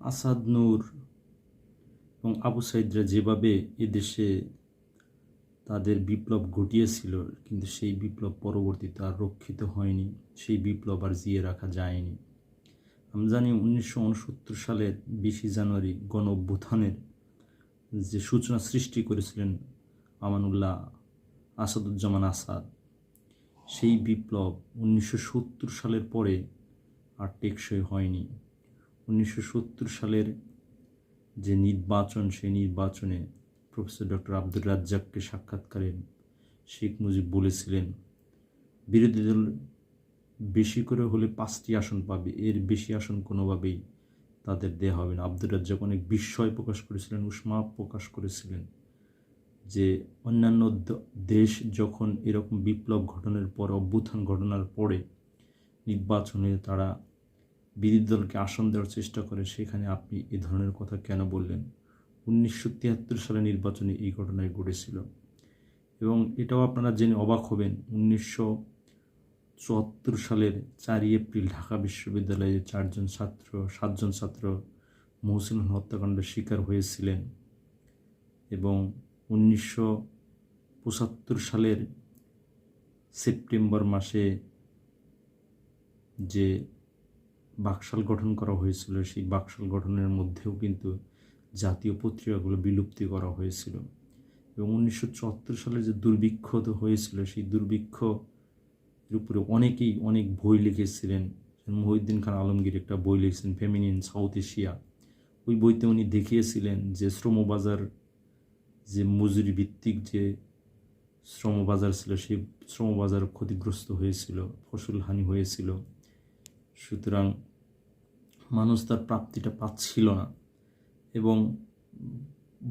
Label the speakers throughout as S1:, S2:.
S1: আসাদ নূর এবং আবু সাইদরা যেভাবে এদেশে তাদের বিপ্লব ঘটিয়েছিল, কিন্তু সেই বিপ্লব পরবর্তীতে আর রক্ষিত হয়নি, সেই বিপ্লব আর জিয়ে রাখা যায়নি। আমি জানি উনিশশো উনসত্তর সালের বিশে জানুয়ারি গণ অভ্যুত্থানের যে সূচনা সৃষ্টি করেছিলেন আমানুল্লাহ আসাদুজ্জামান আসাদ, সেই বিপ্লব উনিশশো সত্তর সালের পরে আর টেকসই হয়নি। উনিশশো সত্তর সালের যে নির্বাচন, সেই নির্বাচনে প্রফেসর ডক্টর আব্দুর রাজ্জাককে সাক্ষাৎকারে শেখ মুজিব বলেছিলেন, বিরোধী দল বেশি করে হলে পাঁচটি আসন পাবে, এর বেশি আসন কোনোভাবেই তাদের দেয়া হবে না। আব্দুর রাজ্জাক অনেক বিস্ময় প্রকাশ করেছিলেন, উষ্মা প্রকাশ করেছিলেন যে অন্যান্য দেশ যখন এরকম বিপ্লব ঘটনার পর, অভ্যুত্থান ঘটনার পরে নির্বাচনে তারা বিরোধী দলকে আসন দেওয়ার চেষ্টা করে, সেখানে আপনি এ ধরনের কথা কেন বললেন? উনিশশো তিয়াত্তর সালে নির্বাচনে এই ঘটনায় ঘটেছিল। এবং এটাও আপনারা জেনে অবাক হবেন, উনিশশো চুয়াত্তর সালের চারই এপ্রিল ঢাকা বিশ্ববিদ্যালয়ে চারজন ছাত্র, সাতজন ছাত্র মহসিন হত্যাকাণ্ডের শিকার হয়েছিলেন। এবং উনিশশো পঁচাত্তর সালের সেপ্টেম্বর মাসে যে বাকশাল গঠন করা হয়েছিল, সেই বাকশাল গঠনের মধ্যেও কিন্তু জাতীয় পত্রিকাগুলো বিলুপ্তি করা হয়েছিল। এবং উনিশশো চুয়াত্তর সালে যে দুর্ভিক্ষ হয়েছিল, সেই দুর্ভিক্ষ উপরে অনেকেই অনেক বই লিখেছিলেন। মহিউদ্দিন খান আলমগীর একটা বই লিখেছেন, ফেমিনিন সাউথ এশিয়া। ওই বইতে উনি দেখিয়েছিলেন যে শ্রমবাজার যে মজুরি ভিত্তিক যে শ্রমবাজার ছিল, সেই শ্রমবাজার ক্ষতিগ্রস্ত হয়েছিল ফসল হানি হয়েছিল। সুতরাং মানুষ তার প্রাপ্তিটা পাচ্ছিল না এবং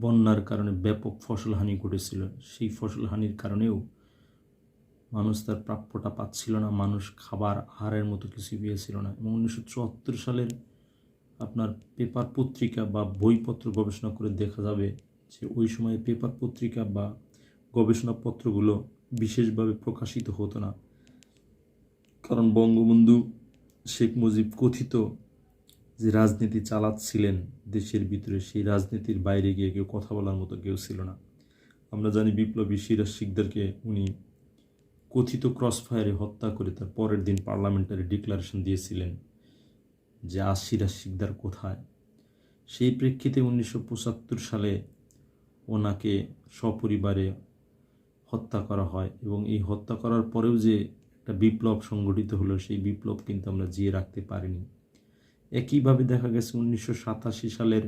S1: বন্যার কারণে ব্যাপক ফসল হানি ঘটেছিল। সেই ফসল হানির কারণেও মানুষ তার প্রাপ্যটা পাচ্ছিল না, মানুষ খাবার আহারের মতো কিছু পেয়েছিল না এবং উনিশশো চুয়াত্তর সালের আপনার পেপার পত্রিকা বা বইপত্র গবেষণা করে দেখা যাবে যে ওই সময়ে পেপার পত্রিকা বা গবেষণাপত্রগুলো বিশেষভাবে প্রকাশিত হতো না। কারণ বঙ্গবন্ধু শেখ মুজিব কথিত যে রাজনীতি চালাচ্ছিলেন দেশের ভিতরে, সেই রাজনীতির বাইরে গিয়ে কেউ কথা বলার মতো কেউ ছিল না। আমরা জানি বিপ্লবী সিরাজ শিকদারকে উনি কথিত ক্রস ফায়ারে হত্যা করে তার পরের দিন পার্লামেন্টারি ডিক্লারেশন দিয়েছিলেন যে, আজ সিরাজ শিকদার কোথায়? সেই প্রেক্ষিতে উনিশশো পঁচাত্তর সালে ওনাকে সপরিবারে হত্যা করা হয় এবং এই হত্যা করার পরেও যে একটা বিপ্লব সংগঠিত হলো সেই বিপ্লব কিন্তু আমরা জিয়ে রাখতে পারিনি। একইভাবে দেখা গেছে উনিশশো সাতাশি সালের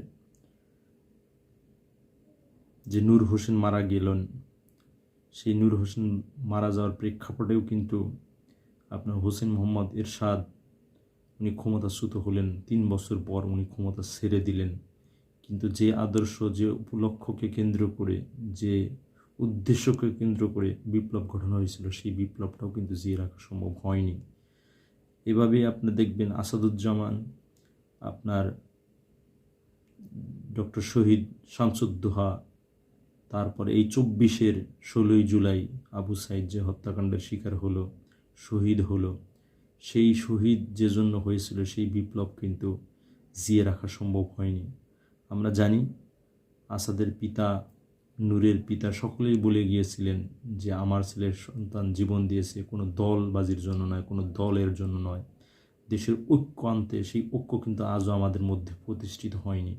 S1: যে নূর হোসেন মারা গেলেন, সেই নূর হোসেন মারা যাওয়ার প্রেক্ষাপটেও কিন্তু আপনার হোসেন মোহাম্মদ এরশাদ উনি ক্ষমতাচ্যুত হলেন। তিন বছর পর উনি ক্ষমতা ছেড়ে দিলেন। কিন্তু যে আদর্শ, যে উপলক্ষকে কেন্দ্র করে যে উদ্দেশ্যকে কেন্দ্র করে বিপ্লব ঘটানো হয়েছিল, সেই বিপ্লবটাও কিন্তু জিয়ে রাখা সম্ভব হয়নি। এভাবেই আপনি দেখবেন আসাদুজ্জামান, আপনার ডক্টর শহীদ শামসুদ্দোহা তারপরে এই চব্বিশের ষোলোই জুলাই আবু সাইদ যে হত্যাকাণ্ডের শিকার হলো, শহীদ হলো, সেই শহীদ যে জন্য হয়েছিল, সেই বিপ্লব কিন্তু জিয়ে রাখা সম্ভব হয়নি। আমরা জানি আসাদের পিতা নূরের পিতা সকলেই বলে গিয়েছিলেন যে আমার ছেলের সন্তান জীবন দিয়েছে কোনো দলবাজির জন্য নয়, কোনো দলের জন্য নয়। দেশের ঐক্য আনতে সেই ঐক্য কিন্তু আজও আমাদের মধ্যে প্রতিষ্ঠিত হয়নি।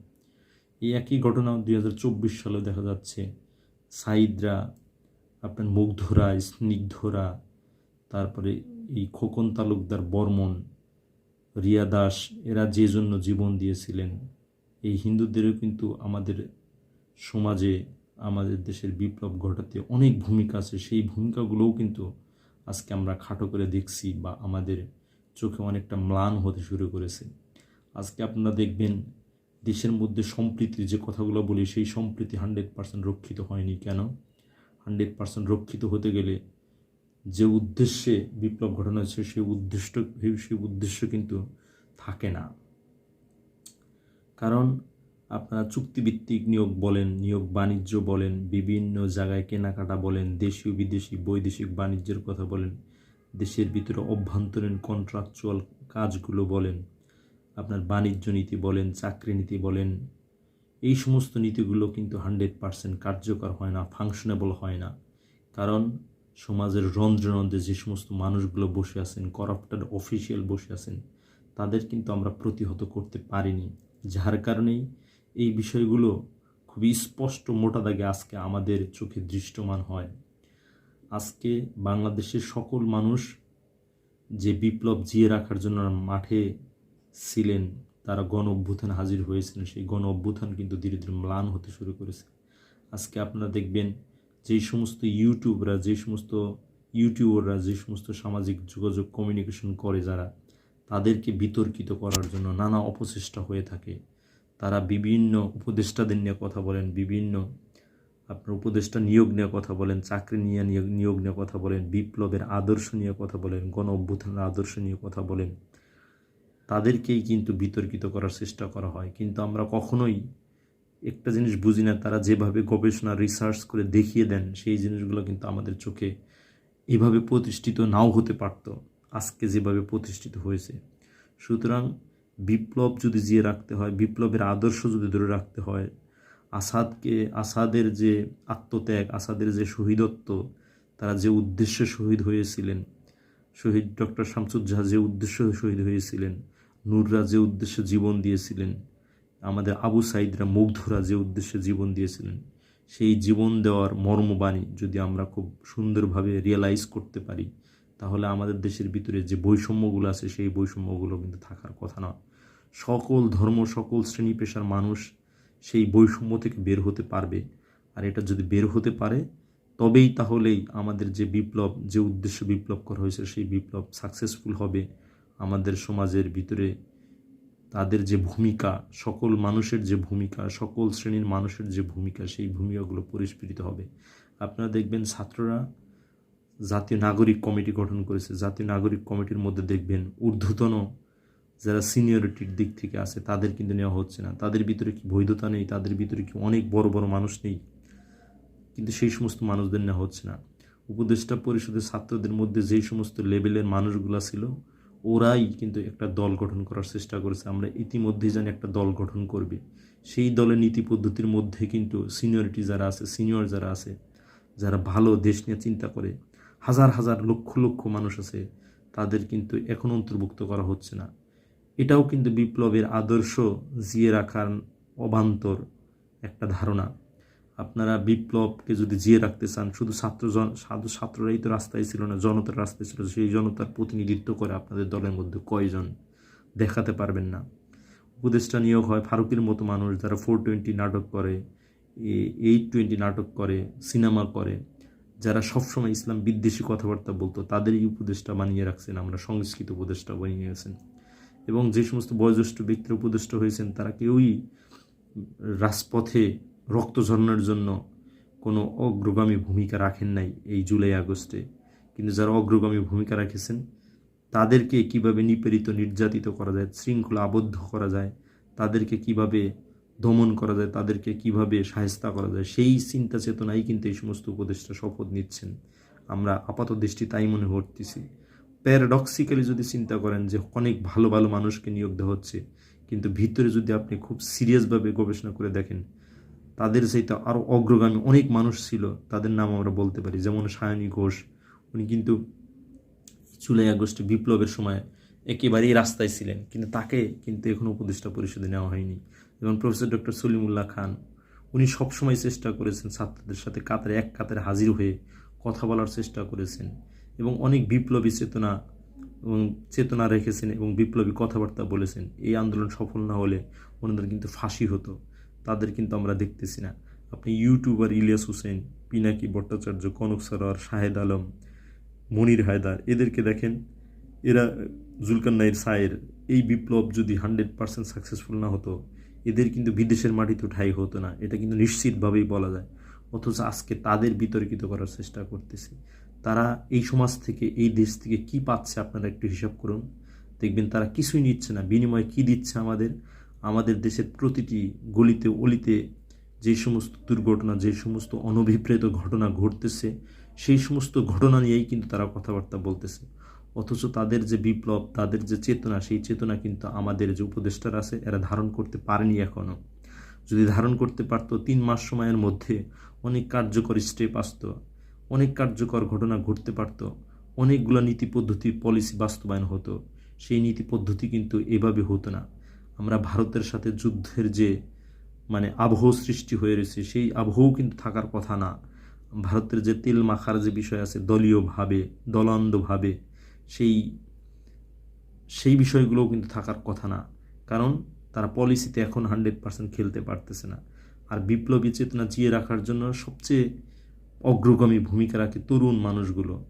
S1: এই একই ঘটনা দুই হাজার চব্বিশ সালে দেখা যাচ্ছে। সাইদরা আপনার মুগ্ধরা, স্নিগ্ধরা, তারপরে এই খোকন তালুকদার বর্মন, রিয়া দাস, এরা যে জন্য জীবন দিয়েছিলেন। এই হিন্দুদেরও কিন্তু আমাদের সমাজে আমাদের দেশের বিপ্লব ঘটাতে অনেক ভূমিকা আছে। সেই ভূমিকাগুলোও কিন্তু আজকে আমরা খাটো করে দেখছি বা আমাদের চোখে অনেকটা ম্লান হতে শুরু করেছে। আজকে আপনারা দেখবেন দেশের মধ্যে সম্প্রীতির যে কথাগুলো বলি, সেই সম্প্রীতি হান্ড্রেড পার্সেন্ট রক্ষিত হয়নি কেন? হান্ড্রেড পার্সেন্ট রক্ষিত হতে গেলে যে উদ্দেশ্যে বিপ্লব ঘটানো হয়েছে, সেই উদ্দেশ্য সেই উদ্দেশ্য কিন্তু থাকে না। কারণ আপনারা চুক্তিভিত্তিক নিয়োগ বলেন, নিয়োগ বাণিজ্য বলেন, বিভিন্ন জায়গায় কেনাকাটা বলেন দেশীয় বিদেশি, বৈদেশিক বাণিজ্যের কথা বলেন, দেশের ভিতরে অভ্যন্তরীণ কন্ট্রাকচুয়াল কাজগুলো বলেন, আপনার বাণিজ্য নীতি বলেন, চাকরি নীতি বলেন, এই সমস্ত নীতিগুলো কিন্তু হান্ড্রেড পারসেন্ট কার্যকর হয় না ফাংশনেবল হয় না। কারণ সমাজের রন্ধ্রে রন্ধ্রে যে সমস্ত মানুষগুলো বসে আছেন করাপ্টেড অফিসিয়াল বসে আছেন, তাদের কিন্তু আমরা প্রতিহত করতে পারিনি। যার কারণেই এই বিষয়গুলো খুবই স্পষ্ট মোটা দাগে আজকে আমাদের চোখে দৃষ্টমান হয়। আজকে বাংলাদেশের সকল মানুষ যে বিপ্লব জিয়ে রাখার জন্য মাঠে ছিলেন, তারা গণ অভ্যুত্থান হাজির হয়েছিলেন। সেই গণ অভ্যুত্থান কিন্তু ধীরে ধীরে ম্লান হতে শুরু করেছে। আজকে আপনারা দেখবেন যেই সমস্ত ইউটিউবরা, যে সমস্ত ইউটিউবাররা, যে সমস্ত সামাজিক যোগাযোগ কমিউনিকেশন করে যারা, তাদেরকে বিতর্কিত করার জন্য নানা অপচেষ্টা হয়ে থাকে। তারা বিভিন্ন উপদেষ্টাদের নিয়ে কথা বলেন, বিভিন্ন আপনার উপদেষ্টা নিয়োগ নিয়ে কথা বলেন, চাকরি নিয়ে নিয়োগ নিয়োগ নিয়ে কথা বলেন, বিপ্লবের আদর্শ নিয়ে কথা বলেন গণ অভ্যুত্থানের আদর্শ নিয়ে কথা বলেন। তাদেরকেই কিন্তু বিতর্কিত করার চেষ্টা করা হয়। কিন্তু আমরা কখনোই একটা জিনিস বুঝি না, তারা যেভাবে গবেষণা রিসার্চ করে দেখিয়ে দেন, সেই জিনিসগুলো কিন্তু আমাদের চোখে এভাবে প্রতিষ্ঠিত নাও হতে পারত। আজকে যেভাবে প্রতিষ্ঠিত হয়েছে। সুতরাং বিপ্লব যদি জিয়ে রাখতে হয়, বিপ্লবের আদর্শ যদি ধরে রাখতে হয়, আসাদকে, আসাদের যে আত্মত্যাগ, আসাদের যে শহীদত্ব, তারা যে উদ্দেশ্যে শহীদ হয়েছিলেন, শহীদ ডক্টর শামসুজ্জাহা যে উদ্দেশ্যে শহীদ হয়েছিলেন, নূররা যে উদ্দেশ্যে জীবন দিয়েছিলেন, আমাদের আবু সাইদরা মুগ্ধরা যে উদ্দেশ্যে জীবন দিয়েছিলেন, সেই জীবন দেওয়ার মর্মবাণী যদি আমরা খুব সুন্দরভাবে রিয়েলাইজ করতে পারি, তাহলে আমাদের দেশের ভিতরে যে বৈষম্যগুলো আছে, সেই বৈষম্যগুলো কিন্তু থাকার কথা না সকল ধর্ম, সকল শ্রেণি পেশার মানুষ সেই বৈষম্য থেকে বের হতে পারবে। আর এটা যদি বের হতে পারে, তবেই তাহলেই আমাদের যে বিপ্লব, যে উদ্দেশ্য বিপ্লব করা হয়েছে, সেই বিপ্লব সাকসেসফুল হবে। আমাদের সমাজের ভিতরে তাদের যে ভূমিকা, সকল মানুষের যে ভূমিকা, সকল শ্রেণির মানুষের যে ভূমিকা, সেই ভূমিকাগুলো পরিস্ফুটিত হবে। আপনারা দেখবেন ছাত্ররা জাতীয় নাগরিক কমিটি গঠন করেছে। জাতীয় নাগরিক কমিটির মধ্যে দেখবেন ঊর্ধ্বতন যারা সিনিয়রিটির দিক থেকে আছে, তাদের কিন্তু নেওয়া হচ্ছে না। তাদের ভিতরে কি বৈধতা নেই, তাদের ভিতরে কি অনেক বড় বড় মানুষ নেই? কিন্তু সেই সমস্ত মানুষদের নেওয়া হচ্ছে না। উপদেষ্টা পরিষদের ছাত্রদের মধ্যে যেই সমস্ত লেভেলের মানুষগুলো ছিল, ওরাই কিন্তু একটা দল গঠন করার চেষ্টা করেছে। আমরা ইতিমধ্যেই জানি একটা দল গঠন করবে। সেই দলের নীতি পদ্ধতির মধ্যে কিন্তু সিনিয়রিটি যারা আছে সিনিয়র যারা আছে, যারা ভালো দেশ নিয়ে চিন্তা করে, হাজার হাজার লক্ষ লক্ষ মানুষ আছে, তাদের কিন্তু এখন অন্তর্ভুক্ত করা হচ্ছে না। এটাও কিন্তু বিপ্লবের আদর্শ জিয়ে রাখার অবান্তর একটা ধারণা। আপনারা বিপ্লবকে যদি জিয়ে রাখতে চান, শুধু ছাত্র সাধু ছাত্ররাই তো রাস্তায় ছিল না, জনতার রাস্তায় ছিল, সেই জনতার প্রতিনিধিত্ব করে আপনাদের দলের মধ্যে কয়জন দেখাতে পারবেন না। উপদেষ্টা নিয়োগ হয় ফারুকের মতো মানুষ যারা ফোর টোয়েন্টি নাটক করে এইট টোয়েন্টি নাটক করে, সিনেমা করে, যারা সবসময় ইসলাম বিদ্বেষী কথাবার্তা বলতো, তাদেরই উপদেষ্টা বানিয়ে রাখছেন, আমরা সংস্কৃত উপদেষ্টা বানিয়ে গেছেন। এবং যে সমস্ত বয়োজ্যেষ্ঠ ব্যক্তির উপদেষ্টা হয়েছেন, তারা কেউই রাজপথে রক্ত ঝরনার জন্য কোনো অগ্রগামী ভূমিকা রাখেন নাই এই জুলাই আগস্টে। কিন্তু যারা অগ্রগামী ভূমিকা রেখেছেন, তাদেরকে কীভাবে নিপীড়িত, নির্যাতিত করা যায়, শৃঙ্খলা আবদ্ধ করা যায়, তাদেরকে কীভাবে দমন করা যায়, তাদেরকে কীভাবে সাহেস্তা করা যায়, সেই চিন্তা চেতনাই কিন্তু এই সমস্ত উপদেষ্টা শপথ নিচ্ছেন। আমরা আপাত দৃষ্টি তাই মনে করতেছি। প্যারাডক্সিক্যালি যদি চিন্তা করেন যে অনেক ভালো ভালো মানুষকে নিয়োগ দেওয়া হচ্ছে, কিন্তু ভিতরে যদি আপনি খুব সিরিয়াসভাবে গবেষণা করে দেখেন, তাদের সেইটা আরও অগ্রগামী অনেক মানুষ ছিল, তাদের নাম আমরা বলতে পারি। যেমন সায়নী ঘোষ, উনি কিন্তু জুলাই আগস্টে বিপ্লবের সময় একেবারেই রাস্তায় ছিলেন, কিন্তু তাকে কিন্তু এখনও উপদেষ্টা পরিষদে নেওয়া হয়নি। যেমন প্রফেসর ডক্টর সলিমুল্লাহ খান, উনি সবসময় চেষ্টা করেছেন ছাত্রদের সাথে কাতারে এক কাতারে হাজির হয়ে কথা বলার চেষ্টা করেছেন। এবং অনেক বিপ্লবী চেতনা এবং চেতনা রেখেছেন এবং বিপ্লবী কথাবার্তা বলেছেন। এই আন্দোলন সফল না হলে ওনাদের কিন্তু ফাঁসি হতো। তাদের কিন্তু আমরা দেখতেছি না। আপনি ইউটিউবার ইলিয়াস হোসেন, পিনাকি ভট্টাচার্য, কনক সরোয়ার, শাহেদ আলম, মনির হায়দার, এদেরকে দেখেন, এরা জুলকান্নাইর সায়ের। এই বিপ্লব যদি হান্ড্রেড পার্সেন্ট সাকসেসফুল না হতো, এদের কিন্তু বিদেশের মাটিতে ঠাই হতো না। এটা কিন্তু নিশ্চিতভাবেই বলা যায়। অথচ আজকে তাদের বিতর্কিত করার চেষ্টা করতেছে। তারা এই সমাজ থেকে, এই দেশ থেকে কি পাচ্ছে আপনারা একটু হিসাব করুন। দেখবেন তারা কিছুই নিচ্ছে না, বিনিময়ে কি দিচ্ছে আমাদের? আমাদের দেশের প্রতিটি গলিতে, অলিতে যে সমস্ত দুর্ঘটনা, যে সমস্ত অনভিপ্রেত ঘটনা ঘটতেছে, সেই সমস্ত ঘটনা নিয়েই কিন্তু তারা কথাবার্তা বলতেছে। অথচ তাদের যে বিপ্লব, তাদের যে চেতনা, সেই চেতনা কিন্তু আমাদের যে উপদেষ্টারা আছে, এরা ধারণ করতে পারেনি এখনও যদি ধারণ করতে পারতো, তিন মাস সময়ের মধ্যে অনেক কার্যকরী স্টেপ আসতো। অনেক কার্যকর ঘটনা ঘটতে পারতো। অনেকগুলো নীতি পদ্ধতি পলিসি বাস্তবায়ন হতো। সেই নীতি পদ্ধতি কিন্তু এভাবে হতো না। আমরা ভারতের সাথে যুদ্ধের যে মানে আবহ সৃষ্টি হয়ে রয়েছে, সেই আবহও কিন্তু থাকার কথা না। ভারতের যে তেল মাখার যে বিষয় আছে দলীয়ভাবে দলান্ধভাবে সেই সেই বিষয়গুলোও কিন্তু থাকার কথা না। কারণ তারা পলিসিতে এখন হান্ড্রেড পার্সেন্ট খেলতে পারতেছে না। আর বিপ্লবী চেতনা জিয়ে রাখার জন্য সবচেয়ে অগ্রগামী ভূমিকা রাখে তরুণ মানুষগুলো,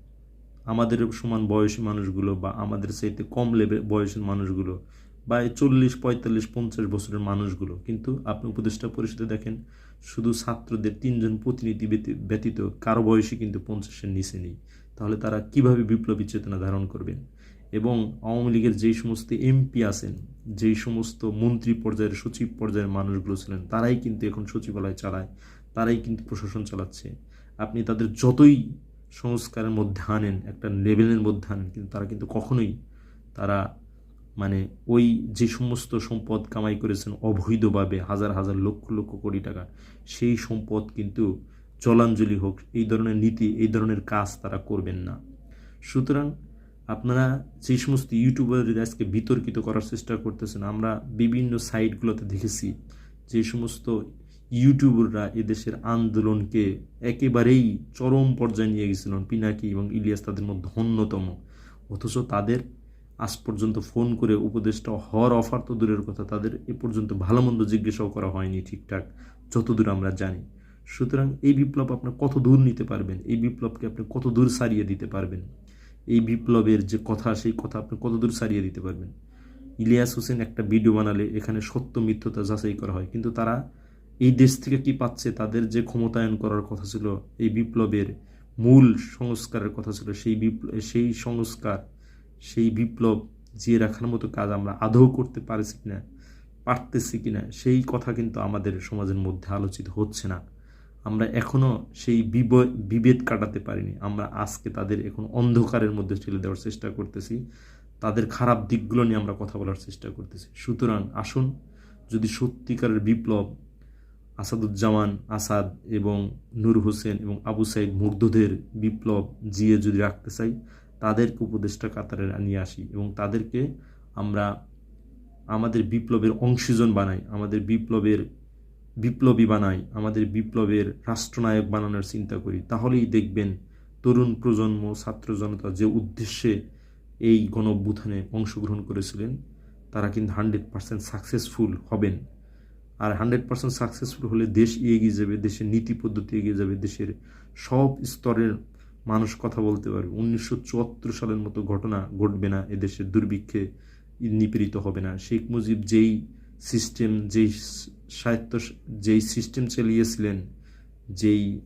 S1: আমাদের সমান বয়সী মানুষগুলো বা আমাদের চাইতে কম লেভেল বয়সের মানুষগুলো বা চল্লিশ, পঁয়তাল্লিশ, পঞ্চাশ বছরের মানুষগুলো। কিন্তু আপনি উপদেষ্টা পরিষদে দেখেন, শুধু ছাত্রদের তিনজন প্রতিনিধি ব্যতি- ব্যতীত কারও বয়সী কিন্তু পঞ্চাশের নিচে নেই। তাহলে তারা কীভাবে বিপ্লবী চেতনা ধারণ করবেন? এবং আওয়ামী লীগের যেই সমস্ত এমপি আছেন, যেই সমস্ত মন্ত্রী পর্যায়ের সচিব পর্যায়ের মানুষগুলো ছিলেন, তারাই কিন্তু এখন সচিবালয় চালায়, তারাই কিন্তু প্রশাসন চালাচ্ছে। আপনি তাদের যতই সংস্কারের মধ্যে আনেন, একটা লেভেলের মধ্যে আনেন, কিন্তু তারা কিন্তু কখনোই তারা মানে ওই যে সমস্ত সম্পদ কামাই করেছেন অবৈধভাবে, হাজার হাজার লক্ষ লক্ষ কোটি টাকা, সেই সম্পদ কিন্তু জলাঞ্জলি হোক, এই ধরনের নীতি, এই ধরনের কাজ তারা করবেন না। সুতরাং আপনারা যে সমস্ত ইউটিউবারদের আজকে বিতর্কিত করার চেষ্টা করতেছেন, আমরা বিভিন্ন সাইটগুলোতে দেখেছি যে সমস্ত ইউটিউবাররা এদেশের আন্দোলনকে একেবারেই চরম পর্যায়ে নিয়ে গেছিলেন পিনাকি এবং ইলিয়াস তাদের মধ্যে অন্যতম। অথচ তাদের আজ পর্যন্ত ফোন করে উপদেশটা হওয়ার অফার তো দূরের কথা, তাদের এ পর্যন্ত ভালো মন্দ জিজ্ঞাসাও করা হয়নি ঠিকঠাক, যতদূর আমরা জানি। সুতরাং এই বিপ্লব আপনি কত দূর নিতে পারবেন? এই বিপ্লবকে আপনি কত দূর সারিয়ে দিতে পারবেন? এই বিপ্লবের যে কথা, সেই কথা আপনি কত দূর সারিয়ে দিতে পারবেন? ইলিয়াস হোসেন একটা ভিডিও বানালে এখানে সত্য মিথ্যতা যাচাই করা হয়, কিন্তু তারা এই দেশ থেকে কি পাচ্ছে? তাদের যে ক্ষমতায়ন করার কথা ছিল, এই বিপ্লবের মূল সংস্কারের কথা ছিল, সেই বিপ্লব সেই সংস্কার, সেই বিপ্লব জিয়ে রাখার মতো কাজ আমরা আদৌ করতে পারছি কিনা, পারতেছি কিনা, সেই কথা কিন্তু আমাদের সমাজের মধ্যে আলোচিত হচ্ছে না। আমরা এখনও সেই বিভেদ কাটাতে পারিনি। আমরা আজকে তাদের এখন অন্ধকারের মধ্যে ঠেলে দেওয়ার চেষ্টা করতেছি। তাদের খারাপ দিকগুলো নিয়ে আমরা কথা বলার চেষ্টা করতেছি। সুতরাং আসুন, যদি সত্যিকারের বিপ্লব আসাদুজ্জামান, আসাদ এবং নূর হোসেন এবং আবু সাইদ মুগ্ধদের বিপ্লব জিয়ে যদি রাখতে চাই, তাদেরকে উপদেষ্টা কাতারে নিয়ে আসি এবং তাদেরকে আমরা আমাদের বিপ্লবের অংশীজন বানাই, আমাদের বিপ্লবের বিপ্লবী বানাই, আমাদের বিপ্লবের রাষ্ট্রনায়ক বানানোর চিন্তা করি। তাহলেই দেখবেন তরুণ প্রজন্ম, ছাত্র জনতা যে উদ্দেশ্যে এই গণ অংশগ্রহণ করেছিলেন, তারা কিন্তু হান্ড্রেড পার্সেন্ট সাকসেসফুল হবেন। আর হান্ড্রেড পার্সেন্ট সাকসেসফুল হলে দেশ এগিয়ে যাবে, দেশের নীতি পদ্ধতি এগিয়ে যাবে, দেশের সব স্তরের মানুষ কথা বলতে পারবে। উনিশশো চুয়াত্তর সালের মতো ঘটনা ঘটবে না এদেশের দুর্ভিক্ষে নিপীড়িত হবে না। শেখ মুজিব যেই সিস্টেম যেই সাহিত্য যেই সিস্টেম চালিয়েছিলেন, যেই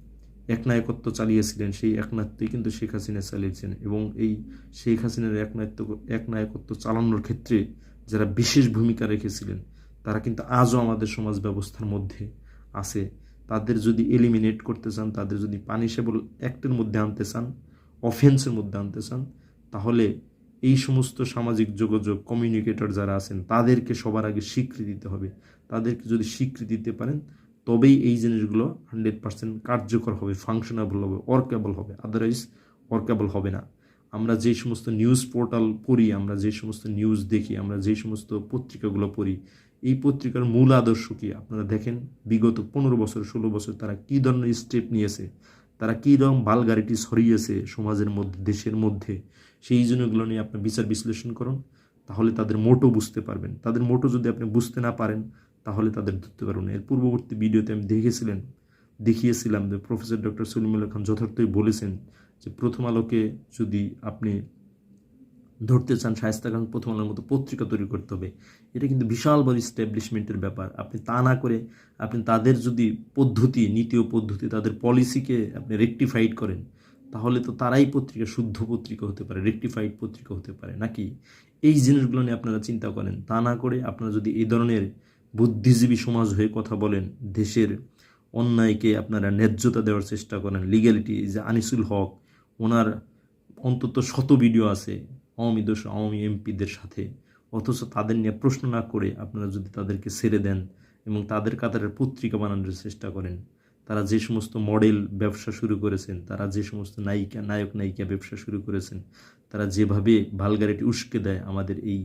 S1: একনায়কত্ব চালিয়েছিলেন, সেই একনায়কত্বই কিন্তু শেখ হাসিনা চালিয়েছেন। এবং এই শেখ হাসিনার একনায়ত্ব, একনায়কত্ব চালানোর ক্ষেত্রে যারা বিশেষ ভূমিকা রেখেছিলেন তারা কিন্তু আজও আমাদের সমাজ ব্যবস্থার মধ্যে আছে। তাদের যদি এলিমিনেট করতে চান, তাদের যদি পানিশেবল অ্যাক্টের মধ্যে আনতে চান অফেন্সের মধ্যে আনতে চান, তাহলে এই সমস্ত সামাজিক যোগাযোগ কমিউনিকেটর যারা আছেন, তাদেরকে সবার আগে স্বীকৃতি দিতে হবে। তাদেরকে যদি স্বীকৃতি দিতে পারেন, তবেই এই জিনিসগুলো হান্ড্রেড পার্সেন্ট কার্যকর হবে ফাংশনেবল হবে ওয়ার্কেবল হবে। আদারওয়াইজ ওয়ার্কেবল হবে না। আমরা যে সমস্ত নিউজ পোর্টাল পড়ি, আমরা যে সমস্ত নিউজ দেখি, আমরা যে সমস্ত পত্রিকাগুলো পড়ি এই পত্রিকার মূল আদর্শ কি? আপনারা দেখেন, বিগত পনেরো বছর, ষোলো বছর তারা কী ধরনের স্টেপ নিয়েছে? তারা কী রকম বালগাড়িটি ছড়িয়েছে সমাজের মধ্যে, দেশের মধ্যে? সেই জিনিসগুলো নিয়ে আপনি বিচার বিশ্লেষণ করুন, তাহলে তাদের মোটো বুঝতে পারবেন। তাদের মোটো যদি আপনি বুঝতে না পারেন, তাহলে তাদের ধরতে পারবেন এর পূর্ববর্তী ভিডিওতে আমি দেখেছিলেন দেখিয়েছিলাম যে প্রফেসর ডক্টর সলিমুল্লাহ খান যথার্থই বলেছেন যে প্রথম আলোকে যদি আপনি ধরতে চান শায়স্তা খান প্রথম আলোর মতো পত্রিকা তৈরি করতে হবে, এটা কিন্তু বিশাল বড় স্ট্যাবলিশমেন্টের ব্যাপার। আপনি তা না করে আপনি তাদের যদি পদ্ধতি, নীতি ও পদ্ধতি তাদের পলিসিকে আপনি রেকটিফাইড করেন, তাহলে তো তারাই পত্রিকা, শুদ্ধ পত্রিকা হতে পারে রেকটিফাইড পত্রিকা হতে পারে, নাকি? এই জিনিসগুলো নিয়ে আপনারা চিন্তা করেন। তা না করে আপনারা যদি এই ধরনের বুদ্ধিজীবী সমাজ হয়ে কথা বলেন, দেশের অন্যায়কে আপনারা ন্যায্যতা দেওয়ার চেষ্টা করেন লিগ্যালিটি যে আনিসুল হক ওনার অন্তত শত ভিডিও আছে আওয়ামী দোষ আওয়ামী এমপিদের সাথে। অথচ তাদের নিয়ে প্রশ্ন না করে আপনারা যদি তাদেরকে ছেড়ে দেন এবং তাদের কাতারের পত্রিকা বানানোর চেষ্টা করেন, তারা যে সমস্ত মডেল ব্যবসা শুরু করেছেন, তারা যে সমস্ত নায়িকা, নায়ক, নায়িকা ব্যবসা শুরু করেছেন, তারা যেভাবে ভালগারিটি উস্কে দেয় আমাদের এই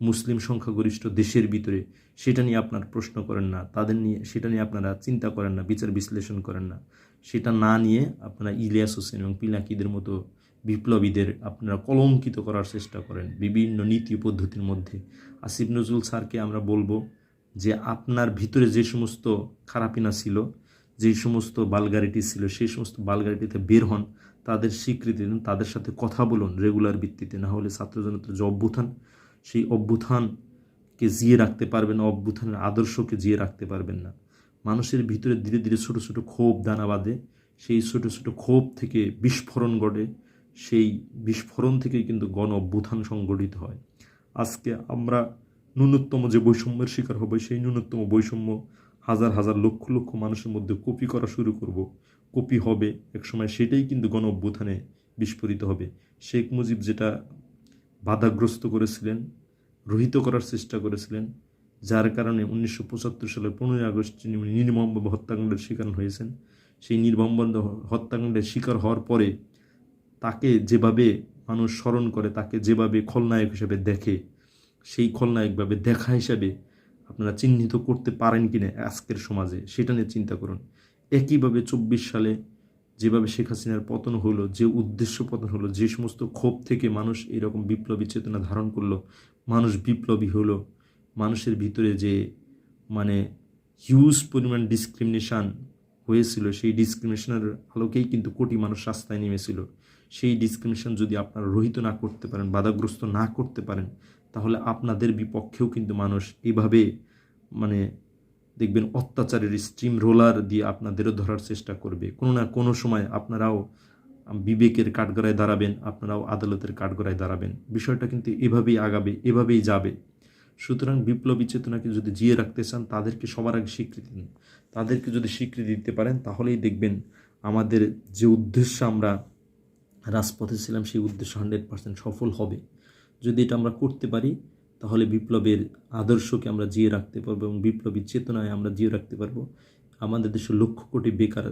S1: মুসলিম সংখ্যাগরিষ্ঠ দেশের ভিতরে, সেটা নিয়ে আপনার প্রশ্ন করেন না। তাদের নিয়ে, সেটা নিয়ে আপনারা চিন্তা করেন না, বিচার বিশ্লেষণ করেন না। সেটা না নিয়ে আপনারা ইলিয়াস হোসেন এবং পিনাকিদের মতো বিপ্লবীদের আপনারা কলঙ্কিত করার চেষ্টা করেন। বিভিন্ন নীতি পদ্ধতির মধ্যে। আসিফ নজরুল স্যারকে আমরা বলব যে, আপনার ভিতরে যে সমস্ত খারাপিনা ছিল যেই সমস্ত বালগারিটি ছিল, সেই সমস্ত বালগারিটিতে বের হন, তাদের স্বীকৃতি দিন, তাদের সাথে কথা বলুন রেগুলার ভিত্তিতে। না হলে ছাত্র জনতার যে অভ্যুত্থান, সেই অভ্যুত্থানকে জিয়ে রাখতে পারবেন না, অভ্যুত্থানের আদর্শকে জিয়ে রাখতে পারবেন না। মানুষের ভিতরে ধীরে ধীরে ছোট ছোট ক্ষোভ দানা বাঁধে। সেই ছোট ছোট ক্ষোভ থেকে বিস্ফোরণ ঘটে। সেই বিস্ফোরণ থেকেই কিন্তু গণ অভ্যুত্থান সংগঠিত হয়। আজকে আমরা ন্যূনতম যে বৈষম্যের শিকার হবে, সেই ন্যূনতম বৈষম্য হাজার হাজার লক্ষ লক্ষ মানুষের মধ্যে কপি করা শুরু করব। কপি হবে একসময় সেটাই কিন্তু গণ অভ্যুত্থানে বিস্ফোরিত হবে। শেখ মুজিব যেটা বাধাগ্রস্ত করেছিলেন, রহিত করার চেষ্টা করেছিলেন, যার কারণে উনিশশো পঁচাত্তর সালের পনেরোই আগস্ট যিনি নির্মমভাবে হত্যাকাণ্ডের শিকার হয়েছেন, সেই নির্মম হত্যাকাণ্ডের শিকার হওয়ার পরে তাকে যেভাবে মানুষ স্মরণ করে, তাকে যেভাবে খলনায়ক হিসেবে দেখে, সেই খলনায়কভাবে দেখা হিসাবে আপনারা চিহ্নিত করতে পারেন কি না আজকের সমাজে, সেটা নিয়ে চিন্তা করুন। একইভাবে চব্বিশ সালে যেভাবে শেখ হাসিনার পতন হলো, যে উদ্দেশ্য পতন হলো, যে সমস্ত ক্ষোভ থেকে মানুষ এরকম বিপ্লবী চেতনা ধারণ করল, মানুষ বিপ্লবী হলো, মানুষের ভিতরে যে মানে হিউজ পরিমাণ ডিসক্রিমিনেশান হয়েছিল, সেই ডিসক্রিমিনেশনের আলোকেই কিন্তু কোটি মানুষ রাস্তায় নেমেছিল। সেই ডিসক্রিমিনেশন যদি আপনারা রহিত না করতে পারেন, বাধাগ্রস্ত না করতে পারেন, তাহলে আপনাদের বিপক্ষেও কিন্তু মানুষ এভাবে মানে দেখবেন অত্যাচারের স্ট্রিম রোলার দিয়ে আপনাদেরও ধরার চেষ্টা করবে। কোনো না কোনো সময় আপনারাও বিবেকের কাঠগড়ায় দাঁড়াবেন, আপনারাও আদালতের কাঠগড়ায় দাঁড়াবেন। বিষয়টা কিন্তু এভাবেই আগাবে, এভাবেই যাবে। সুতরাং বিপ্লবী চেতনাকে যদি জিয়ে রাখতে চান, তাদেরকে সবার আগে স্বীকৃতি দিন। তাদেরকে যদি স্বীকৃতি দিতে পারেন, তাহলেই দেখবেন আমাদের যে উদ্দেশ্য আমরা রাজপথে ছিলাম, সেই উদ্দেশ্য হান্ড্রেড পার্সেন্ট সফল হবে। যদি এটা আমরা করতে পারি, তাহলে বিপ্লবের আদর্শকে আমরা জিয়ে রাখতে পারব এবং বিপ্লবী চেতনায় আমরা জিয়ে রাখতে পারব। আমাদের দেশের লক্ষ কোটি বেকার,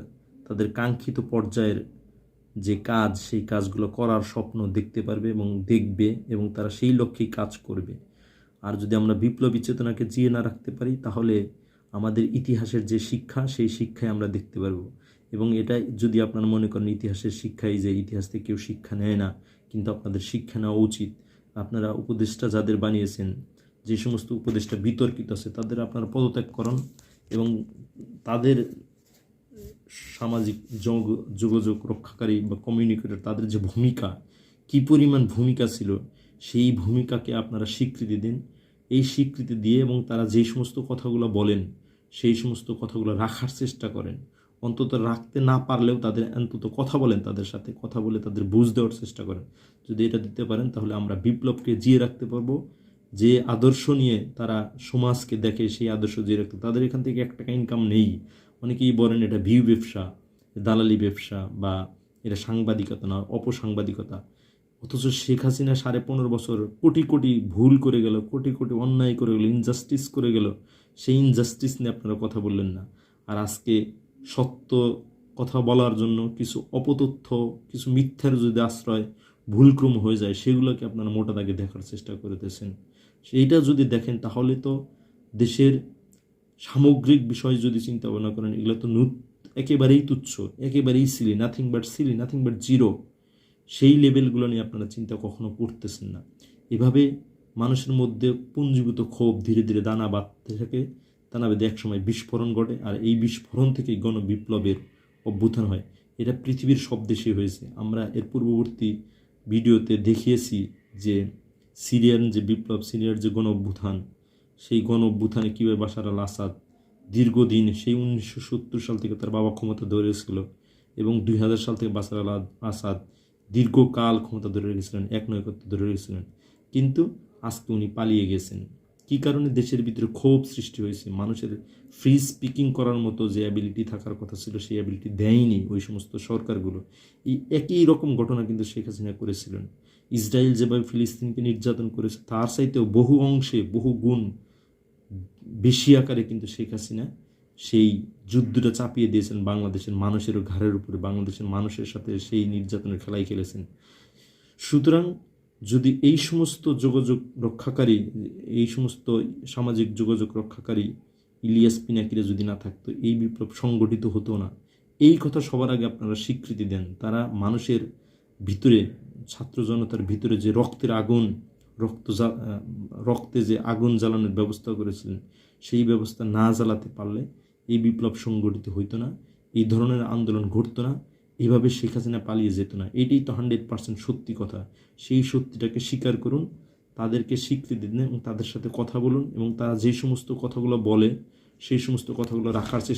S1: তাদের কাঙ্ক্ষিত পর্যায়ের যে কাজ, সেই কাজগুলো করার স্বপ্ন দেখতে পারবে এবং দেখবে এবং তারা সেই লক্ষ্যেই কাজ করবে। আর যদি আমরা বিপ্লবী চেতনাকে জিয়ে না রাখতে পারি, তাহলে আমাদের ইতিহাসের যে শিক্ষা, সেই শিক্ষায় আমরা দেখতে পারব। এবং এটা যদি আপনারা মনে করেন ইতিহাসের শিক্ষাই যে ইতিহাস থেকে কেউ শিক্ষা নেয় না, কিন্তু আপনাদের শিক্ষা নেওয়া উচিত। আপনারা উপদেষ্টা যাদের বানিয়েছেন, যে সমস্ত উপদেষ্টা বিতর্কিত আছে, তাদের আপনারা পদত্যাগ করুন এবং তাদের সামাজিক যোগ- যোগাযোগ রক্ষাকারী বা কমিউনিকেটর তাদের যে ভূমিকা, কি পরিমাণ ভূমিকা ছিল, সেই ভূমিকাকে আপনারা স্বীকৃতি দিন। এই স্বীকৃতি দিয়ে এবং তারা যে সমস্ত কথাগুলো বলেন, সেই সমস্ত কথাগুলো রাখার চেষ্টা করেন। অন্তত রাখতে না পারলেও তাদের অন্তত কথা বলেন তাদের সাথে, কথা বলে তাদের বুঝ দেওয়ার চেষ্টা করেন। যদি এটা দিতে পারেন, তাহলে আমরা বিপ্লবকে জিয়ে রাখতে পারব। যে আদর্শ নিয়ে তারা সমাজকে দেখে, সেই আদর্শ জিয়ে রাখতে, তাদের এখান থেকে এক টাকা ইনকাম নেই। অনেকেই বলেন এটা ভিউ ব্যবসা, দালালি ব্যবসা বা এটা সাংবাদিকতা না, অপসাংবাদিকতা। অথচ শেখ হাসিনা সাড়ে পনেরো বছর কোটি কোটি ভুল করে গেল, কোটি কোটি অন্যায় করে গেল ইনজাস্টিস করে গেল। সেই ইনজাস্টিস নিয়ে আপনারা কথা বললেন না। আর আজকে সত্য কথা বলার জন্য কিছু অপতথ্য, কিছু মিথ্যার যদি আশ্রয় ভুলক্রম হয়ে যায়, সেগুলোকে আপনারা মোটা দাগে দেখার চেষ্টা করতেছেন। সেইটা যদি দেখেন, তাহলে তো দেশের সামগ্রিক বিষয় যদি চিন্তা ভাবনা করেন, এগুলো তো নু একেবারেই তুচ্ছ, একেবারেই silly nothing but silly nothing but zero সেই লেভেলগুলো নিয়ে আপনারা চিন্তা কখনো করতেছেন না। এভাবে মানুষের মধ্যে পুঞ্জীভূত ক্ষোভ ধীরে ধীরে দানা বাঁধতে থাকে। দানা বেঁধে একসময় বিস্ফোরণ ঘটে আর এই বিস্ফোরণ থেকেই গণ বিপ্লবের অভ্যুত্থান হয়। এটা পৃথিবীর সব দেশে হয়েছে। আমরা এর পূর্ববর্তী ভিডিওতে দেখিয়েছি যে সিরিয়ান যে বিপ্লব, সিরিয়ার যে গণ অভ্যুত্থান সেই গণ অভ্যুত্থানে কীভাবে বাশার আল আসাদ দীর্ঘদিন সেই উনিশশো সত্তর সাল থেকে তার বাবা ক্ষমতা ধরে রেখেছিল এবং দুই হাজার সাল থেকে বাশার আল আসাদ দীর্ঘকাল ক্ষমতা ধরে রেখেছিলেন এক নৈকত্য ধরে রেখেছিলেন। কিন্তু আজকে উনি পালিয়ে গেছেন। কী কারণে দেশের ভিতরে ক্ষোভ সৃষ্টি হয়েছে? মানুষের ফ্রি স্পিকিং করার মতো যে অ্যাবিলিটি থাকার কথা ছিল, সেই অ্যাবিলিটি দেয়নি ওই সমস্ত সরকারগুলো। এই একই রকম ঘটনা কিন্তু শেখ হাসিনা করেছিলেন। ইসরায়েল যেভাবে ফিলিস্তিনকে নির্যাতন করেছে, তার চাইতেও বহু অংশে বহু গুণ বেশি আকারে কিন্তু শেখ হাসিনা সেই যুদ্ধটা চাপিয়ে দিয়েছেন বাংলাদেশের মানুষের ঘাড়ের উপরে, বাংলাদেশের মানুষের সাথে সেই নির্যাতনের খেলাই খেলেছেন। সুতরাং যদি এই সমস্ত যোগাযোগ রক্ষাকারী, এই সমস্ত সামাজিক যোগাযোগ রক্ষাকারী ইলিয়াস পিনাকিরা যদি না থাকতো, এই বিপ্লব সংগঠিত হতো না। এই কথা সবার আগে আপনারা স্বীকৃতি দেন। তারা মানুষের ভিতরে, ছাত্র জনতার ভিতরে যে রক্তের আগুন, রক্ত রক্তে যে আগুন জ্বালানোর ব্যবস্থা করেছিলেন, সেই ব্যবস্থা না জ্বালাতে পারলে এই বিপ্লব সংগঠিত হইতো না। এই ধরনের আন্দোলন ঘটতো না। এভাবে শেখ হাসিনা পালিয়ে যেত না। এটাই তো হান্ড্রেড পার্সেন্ট সত্যি কথা। সেই সত্যিটাকে স্বীকার করুন, তাদেরকে স্বীকৃতি দিন এবং তাদের সাথে কথা বলুন এবং তারা যে সমস্ত কথাগুলো বলে, সেই সমস্ত কথাগুলো রাখার চেষ্টা